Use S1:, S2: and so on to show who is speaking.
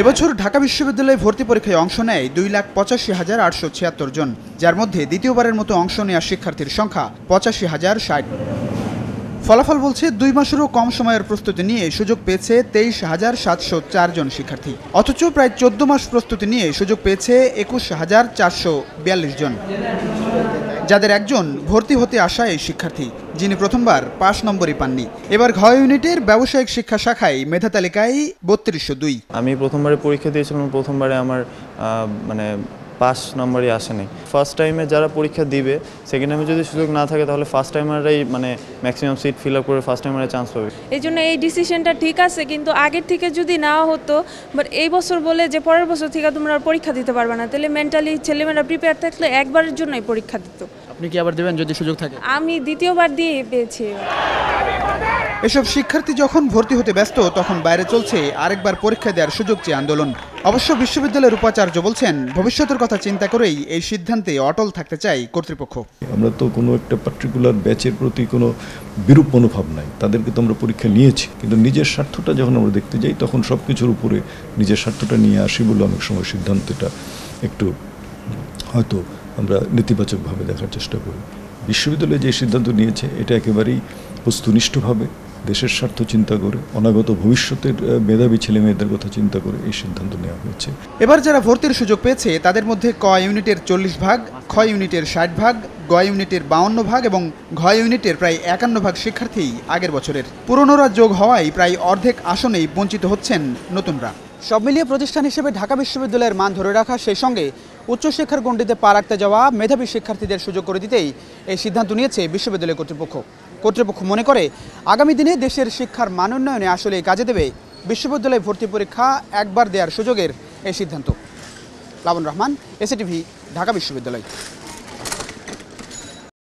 S1: এবছর ঢাকা বিশ্ববিদ্যালয়ে ভর্তি পরীক্ষায় অংশ নেয় দুই লাখ পঁচাশি হাজার আটশো ছিয়াত্তর জন, যার মধ্যে দ্বিতীয়বারের মতো অংশ নেওয়া শিক্ষার্থীর সংখ্যা পঁচাশি হাজার ষাট। ফলাফল বলছে দুই মাসেরও কম সময়ের প্রস্তুতি নিয়ে সুযোগ পেয়েছে তেইশ হাজার সাতশো চারজন শিক্ষার্থী। অথচ প্রায় চোদ্দ মাস প্রস্তুতি নিয়ে সুযোগ পেয়েছে একুশ হাজার চারশো বিয়াল্লিশ জন। যাদের একজন ভর্তি হতে আসা এই শিক্ষার্থী, যিনি প্রথমবার পাঁচ নম্বরই পাননি। এবার ঘ ইউনিটের ব্যবসায়িক শিক্ষা শাখায় মেধা তালিকায় বত্রিশশো দুই।
S2: আমি প্রথমবারে পরীক্ষা দিয়েছিলাম প্রথমবারে আমার মানে পাস নম্বরই আসেনি। ফার্স্ট টাইমে যারা পরীক্ষা দিবে সেকেন্ড টাইমে যদি সুযোগ না থাকে তাহলে ফার্স্ট টাইমাররাই মানে ম্যাক্সিমাম সিট ফিল আপ করে ফার্স্ট টাইমারে চান্স পাবে।
S3: এই জন্য এই ডিসিশনটা ঠিক আছে কিন্তু আগের থেকে যদি নেওয়া হতো বাট এই বছর বলে যে পরের বছর থেকে তোমরা আর পরীক্ষা দিতে পারবে না তাহলে মেন্টালি ছেলেমেয়েরা প্রিপেয়ার থাকলে একবারের জন্যই পরীক্ষা দিত।
S1: আপনি কি আবার দেবেন যদি সুযোগ থাকে?
S3: আমি দ্বিতীয়বার দিয়ে পেয়েছি।
S1: এসব শিক্ষার্থী যখন ভর্তি হতে ব্যস্ত, তখন বাইরে চলছে আরেকবার পরীক্ষা দেওয়ার সুযোগ চেয়ে আন্দোলন। অবশ্য বিশ্ববিদ্যালয়ের উপাচার্য বলছেন, ভবিষ্যতের কথা চিন্তা করেই এই সিদ্ধান্তে অটল থাকতে চাই কর্তৃপক্ষ।
S4: আমরা তো কোনো একটা পার্টিকুলার ব্যাচের প্রতি কোনো বিরূপ মনোভাব নাই। তাদেরকে তো আমরা পরীক্ষা নিয়েছি। কিন্তু নিজের স্বার্থটা যখন আমরা দেখতে যাই, তখন সব কিছুর উপরে নিজের স্বার্থটা নিয়ে আসি বলে অনেক সময় সিদ্ধান্তটা একটু হয়তো আমরা নেতিবাচকভাবে দেখার চেষ্টা করি। বিশ্ববিদ্যালয় যে সিদ্ধান্ত নিয়েছে, এটা একেবারেই বস্তুনিষ্ঠভাবে দেশের স্বার্থ চিন্তা করে, অনাগত ভবিষ্যতের মেধাবী ছেলে মেয়েদের কথা চিন্তা করে এই সিদ্ধান্ত নেওয়া হয়েছে।
S1: এবার যারা ভর্তির সুযোগ পেয়েছে, তাদের মধ্যে ক ইউনিটের চল্লিশ ভাগ, খ ইউনিটের ষাট ভাগ, গ ইউনিটের বাউন্ন ভাগ এবং ঘ ইউনিটের প্রায় একান্ন ভাগ শিক্ষার্থী আগের বছরের। পুরনোরা যোগ হওয়ায় প্রায় অর্ধেক আসনেই বঞ্চিত হচ্ছেন নতুনরা। সব মিলিয়ে প্রতিষ্ঠান হিসেবে ঢাকা বিশ্ববিদ্যালয়ের মান ধরে রাখা, সেই সঙ্গে উচ্চশিক্ষার গণ্ডিতে পা রাখতে যাওয়া মেধাবী শিক্ষার্থীদের সুযোগ করে দিতেই এই সিদ্ধান্ত নিয়েছে বিশ্ববিদ্যালয় কর্তৃপক্ষ। কর্তৃপক্ষ মনে করে, আগামী দিনে দেশের শিক্ষার মান উন্নয়নে আসলে কাজে দেবে বিশ্ববিদ্যালয় ভর্তি পরীক্ষা একবার দেওয়ার সুযোগের এই সিদ্ধান্ত। লাবণ রহমান এসিটিভি ঢাকা বিশ্ববিদ্যালয়।